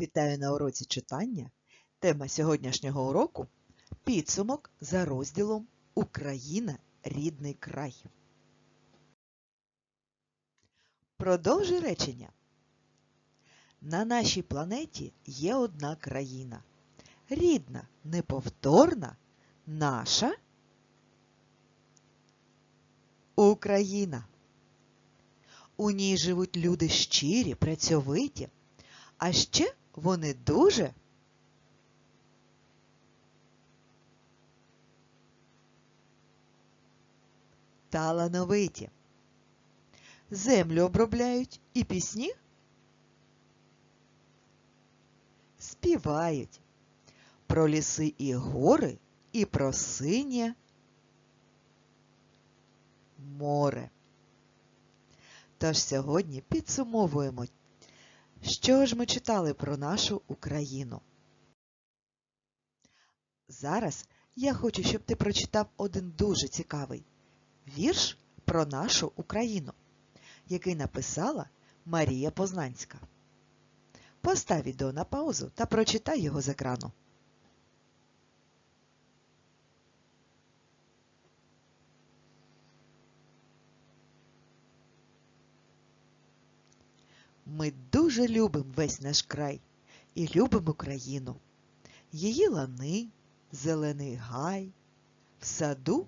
Вітаю на уроці читання. Тема сьогоднішнього уроку підсумок за розділом Україна рідний край. Продовжуй речення. На нашій планеті є одна країна. Рідна, неповторна, наша Україна. У ній живуть люди щирі, працьовиті, а ще вони дуже талановиті. Землю обробляють і пісні співають про ліси і гори і про синє море. Тож сьогодні підсумовуємо що ж ми читали про нашу Україну? Зараз я хочу, щоб ти прочитав один дуже цікавий вірш про нашу Україну, який написала Марія Познанська. Постав відео на паузу та прочитай його з екрану. Ми дуже любимо весь наш край і любимо Україну. Її лани, зелений гай, в саду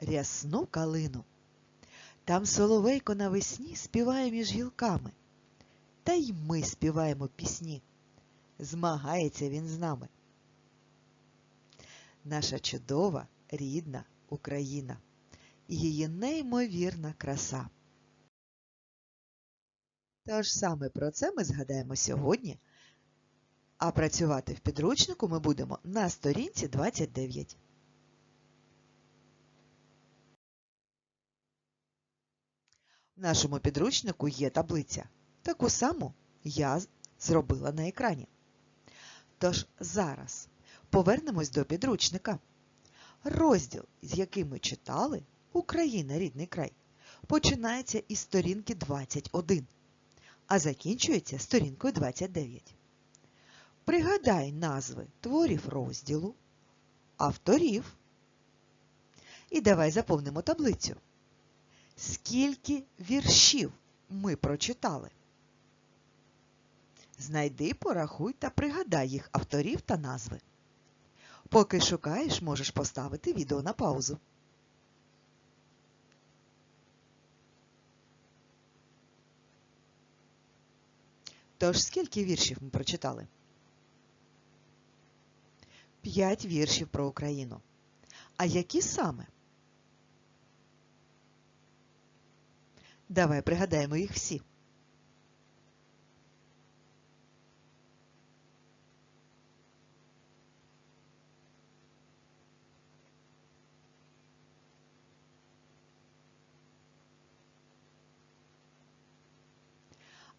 рясну калину. Там соловейко навесні співає між гілками. Та й ми співаємо пісні. Змагається він з нами. Наша чудова, рідна Україна і її неймовірна краса. Тож саме про це ми згадаємо сьогодні, а працювати в підручнику ми будемо на сторінці 29. В нашому підручнику є таблиця. Таку саму я зробила на екрані. Тож зараз повернемось до підручника. Розділ, з яким ми читали Україна рідний край, починається із сторінки 21 а закінчується сторінкою 29. Пригадай назви творів розділу, авторів. І давай заповнимо таблицю. Скільки віршів ми прочитали? Знайди, порахуй та пригадай їх авторів та назви. Поки шукаєш, можеш поставити відео на паузу. Тож скільки віршів ми прочитали? П'ять віршів про Україну. А які саме? Давай пригадаємо їх всі.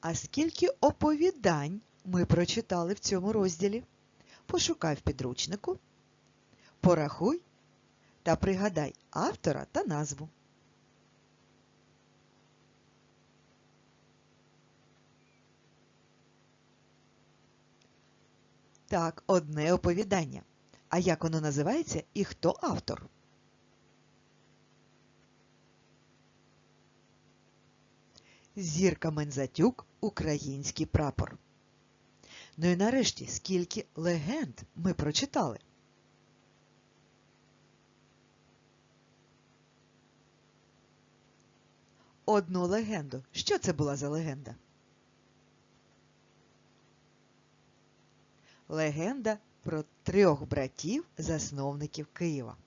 А скільки оповідань ми прочитали в цьому розділі? Пошукай в підручнику, порахуй та пригадай автора та назву. Так, одне оповідання. А як воно називається і хто автор? Зірка Мензатюк Український прапор. Ну і нарешті, скільки легенд ми прочитали. Одну легенду. Що це була за легенда? Легенда про трьох братів засновників Києва.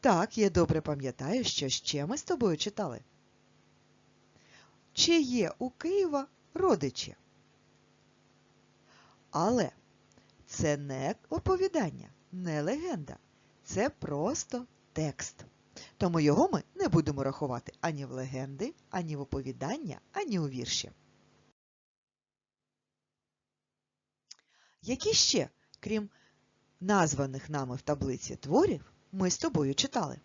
Так, я добре пам'ятаю, що ще ми з тобою читали. Чи є у Києва родичі? Але це не оповідання, не легенда. Це просто текст. Тому його ми не будемо рахувати ані в легенди, ані в оповідання, ані у вірші. Які ще, крім названих нами в таблиці творів, ми з тобою читали?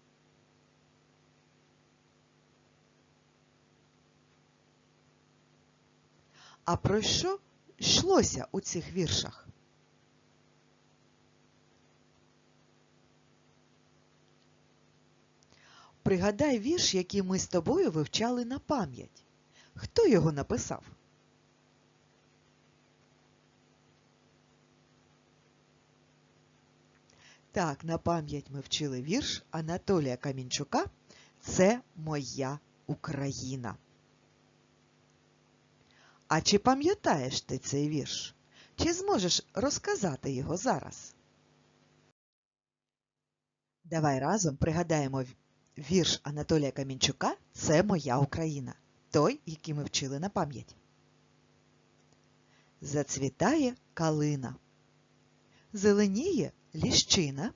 А про що йшлося у цих віршах? Пригадай вірш, який ми з тобою вивчали на пам'ять. Хто його написав? Так, на пам'ять ми вчили вірш Анатолія Камінчука Це моя Україна. А чи пам'ятаєш ти цей вірш? Чи зможеш розказати його зараз? Давай разом пригадаємо вірш Анатолія Камінчука Це моя Україна. Той, який ми вчили на пам'ять. Зацвітає калина. Зеленіє ліщина,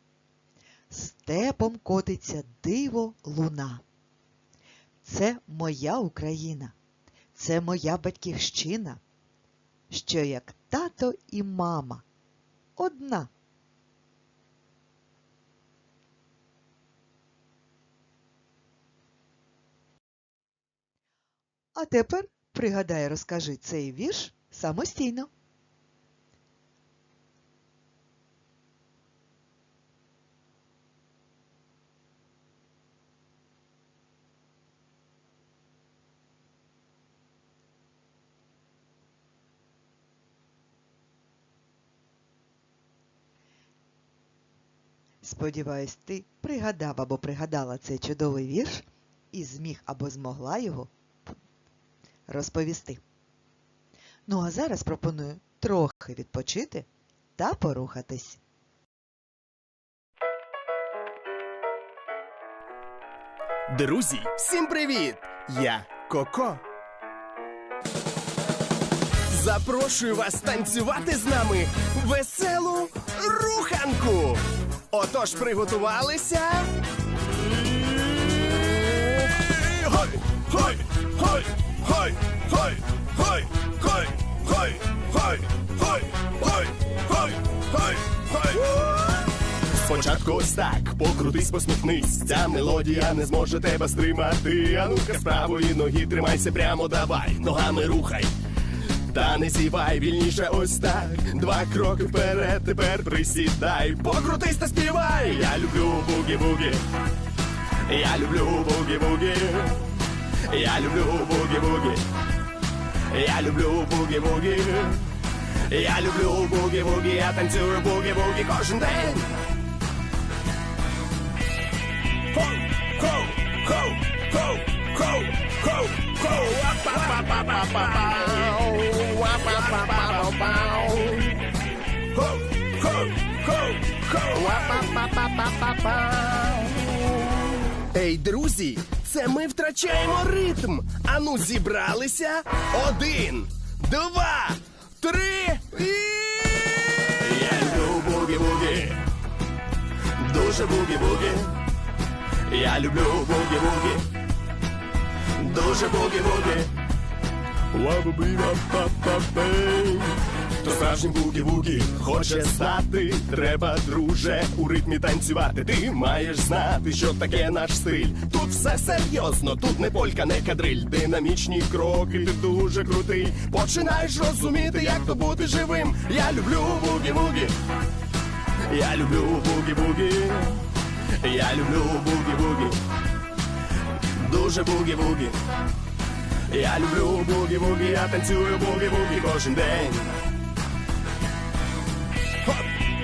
степом котиться диво луна. Це моя Україна, це моя батьківщина, що як тато і мама одна. А тепер пригадай, розкажи цей вірш самостійно. Сподіваюсь, ти пригадав або пригадала цей чудовий вірш і зміг або змогла його розповісти. Ну а зараз пропоную трохи відпочити та порухатись. Друзі, всім привіт! Я Коко. Запрошую вас танцювати з нами веселу. Отож, приготувалися. Гой, гой, гой, гой, гой, гой, гой, гой, гой, гой, гой, гой, гой, гой. Спочатку ось так, покрутись, посміхнись. Ця мелодія не зможе тебе стримати. А ну-ка з правої ноги тримайся прямо, давай, ногами рухай. Та не сівай вільніше ось так. Два кроки вперед, тепер присідай. Покрутись та співай. Я люблю бугі-бугі. Я люблю бугі-бугі. Я люблю бугі-бугі. Я люблю бугі-бугі. Я люблю бугі-бугі. Я танцюю бугі-бугі кожен день. Хоу, хоу, хоу, хоу, хоу, хоу, хоу, Ва-па-па-па-па-па-пау. Ва-па-па-па-па-пау. Ей, друзі, це ми втрачаємо ритм. Ану, зібралися. Один, два, три і. Я люблю бугі-бугі. Дуже бугі-бугі. Я люблю бугі-бугі. Дуже бугі-бугі. Ва-ба-бі-ва-па-па-бей. То справжнім бугі-бугі хоче стати. Треба, друже, у ритмі танцювати. Ти маєш знати, що таке наш стиль. Тут все серйозно, тут не полька, не кадриль. Динамічні кроки, ти дуже крутий. Починаєш розуміти, як то бути живим. Я люблю бугі-бугі. Я люблю бугі-бугі. Я люблю бугі-бугі. Дуже бугі-бугі. Я люблю бугі-бугі, я танцюю бугі-бугі кожен день.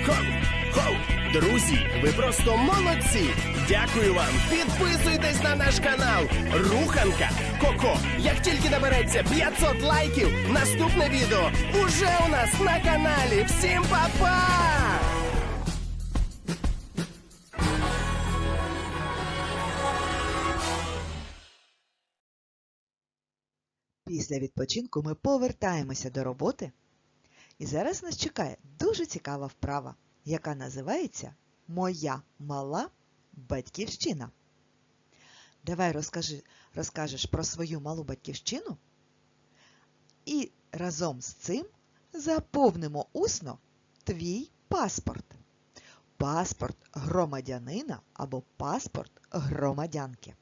Хоп, хоп. Друзі, ви просто молодці! Дякую вам! Підписуйтесь на наш канал Руханка Коко. Як тільки набереться 500 лайків, наступне відео уже у нас на каналі. Всім па-па! Після відпочинку ми повертаємося до роботи. І зараз нас чекає дуже цікава вправа, яка називається Моя мала батьківщина. Давай розкажи, розкажеш про свою малу батьківщину. І разом з цим заповнимо усно твій паспорт. Паспорт громадянина або паспорт громадянки.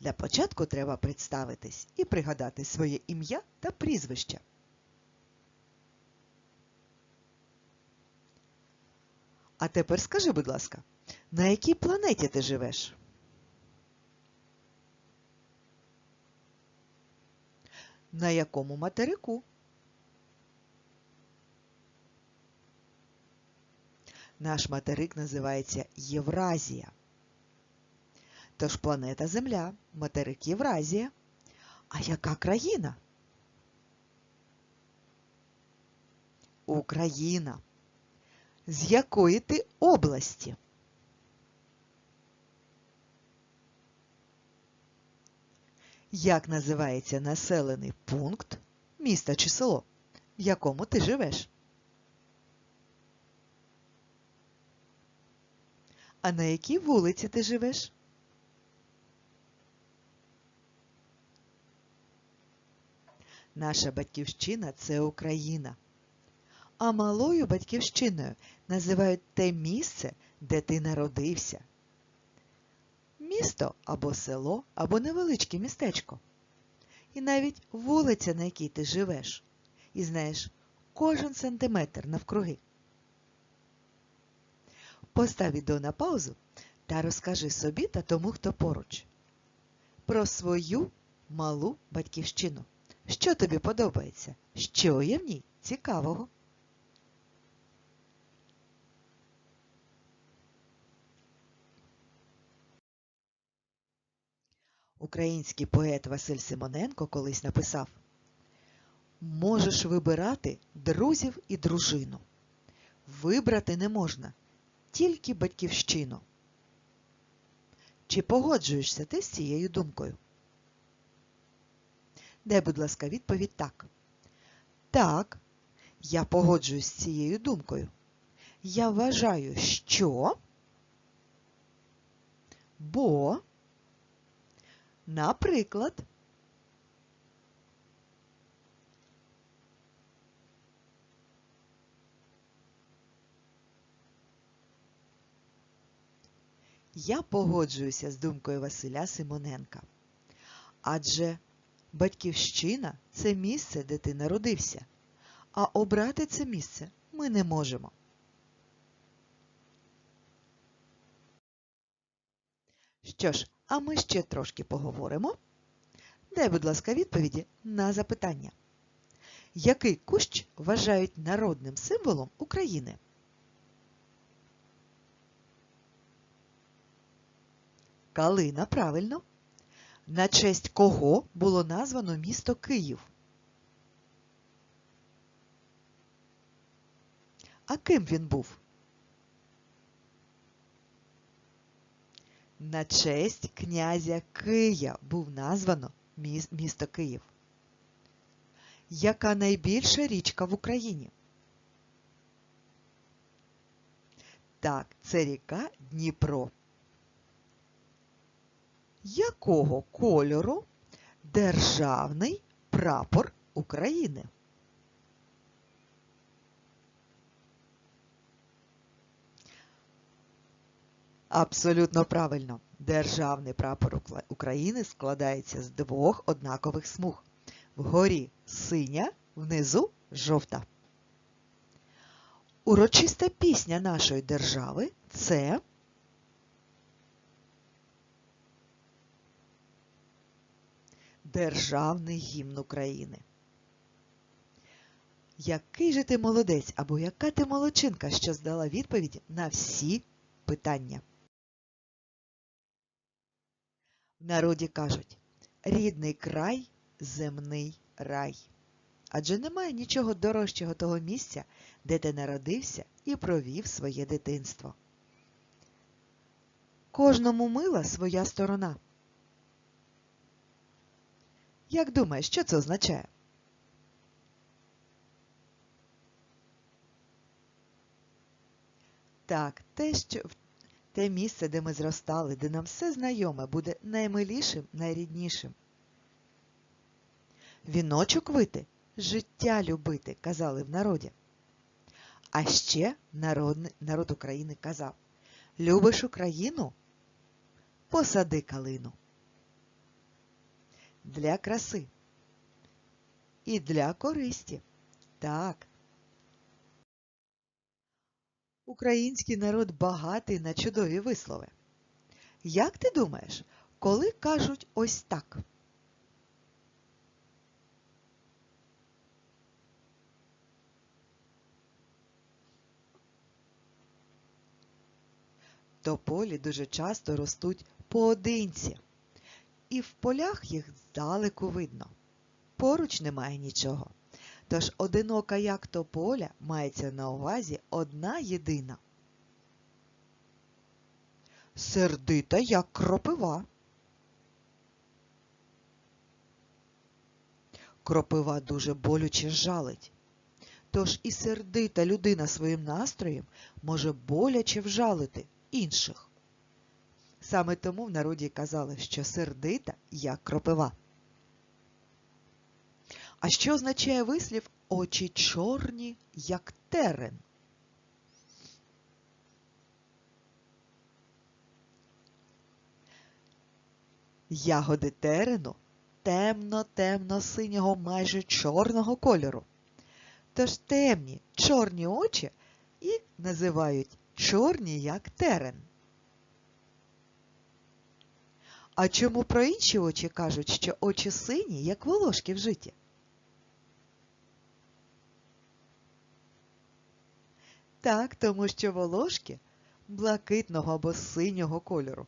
Для початку треба представитись і пригадати своє ім'я та прізвище. А тепер скажи, будь ласка, на якій планеті ти живеш? На якому материку? Наш материк називається Євразія. Тож планета Земля, материк Євразія. А яка країна? Україна. З якої ти області? Як називається населений пункт, місто чи село, в якому ти живеш? А на якій вулиці ти живеш? Наша батьківщина це Україна. А малою батьківщиною називають те місце, де ти народився. Місто або село, або невеличке містечко. І навіть вулиця, на якій ти живеш, і знаєш кожен сантиметр навкруги. Постав відео на паузу та розкажи собі та тому, хто поруч. Про свою малу батьківщину. Що тобі подобається? Що є в ній цікавого? Український поет Василь Симоненко колись написав Можеш вибирати друзів і дружину. Вибрати не можна, тільки батьківщину. Чи погоджуєшся ти з цією думкою? Дай, будь ласка, відповідь так. Так, я погоджуюсь з цією думкою. Я вважаю, що. Бо, наприклад, я погоджуюся з думкою Василя Симоненка. Адже Батьківщина це місце, де ти народився, а обрати це місце ми не можемо. Що ж, а ми ще трошки поговоримо. Дай, будь ласка, відповіді на запитання. Який кущ вважають народним символом України? Калина, правильно. На честь кого було названо місто Київ? А ким він був? На честь князя Кия був названо місто Київ. Яка найбільша річка в Україні? Так, це ріка Дніпро якого кольору державний прапор України? Абсолютно правильно. Державний прапор України складається з двох однакових смуг. Вгорі синя, внизу жовта. Урочиста пісня нашої держави це Державний гімн України. Який же ти молодець або яка ти молодчинка, що здала відповідь на всі питання? Народі кажуть рідний край земний рай. Адже немає нічого дорожчого того місця, де ти народився і провів своє дитинство. Кожному мила своя сторона. Як думаєш, що це означає? Так, те, що те місце, де ми зростали, де нам все знайоме, буде наймилішим, найріднішим. Віночок вити, життя любити, казали в народі. А ще народ, народ України казав Любиш Україну? Посади калину для краси і для користі. Так. Український народ багатий на чудові вислови. Як ти думаєш, коли кажуть ось так? Тополі дуже часто ростуть поодинці, і в полях їх здалеку видно. Поруч немає нічого. Тож одинока як тополя мається на увазі одна єдина. Сердита як кропива. Кропива дуже болюче жалить. Тож і сердита людина своїм настроєм може боляче вжалити інших. Саме тому в народі казали, що сердита як кропива. А що означає вислів очі чорні, як терен? Ягоди терену темно-темно-синього майже чорного кольору. Тож темні чорні очі і називають чорні, як терен. А чому про інші очі кажуть, що очі сині, як волошки в житі? Так, тому що волошки блакитного або синього кольору.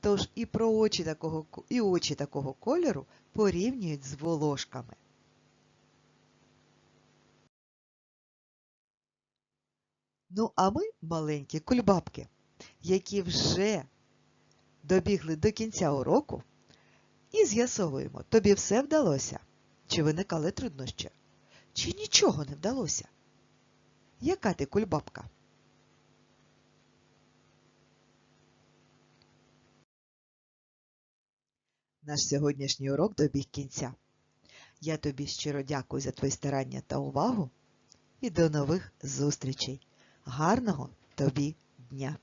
Тож і про очі такого, і очі такого кольору порівнюють з волошками. Ну, а ми, маленькі кульбабки, які вже добігли до кінця уроку, і з'ясовуємо, тобі все вдалося? Чи виникали труднощі? Чи нічого не вдалося? Яка ти кульбабка? Наш сьогоднішній урок добіг кінця. Я тобі щиро дякую за твої старання та увагу і до нових зустрічей. Гарного тобі дня!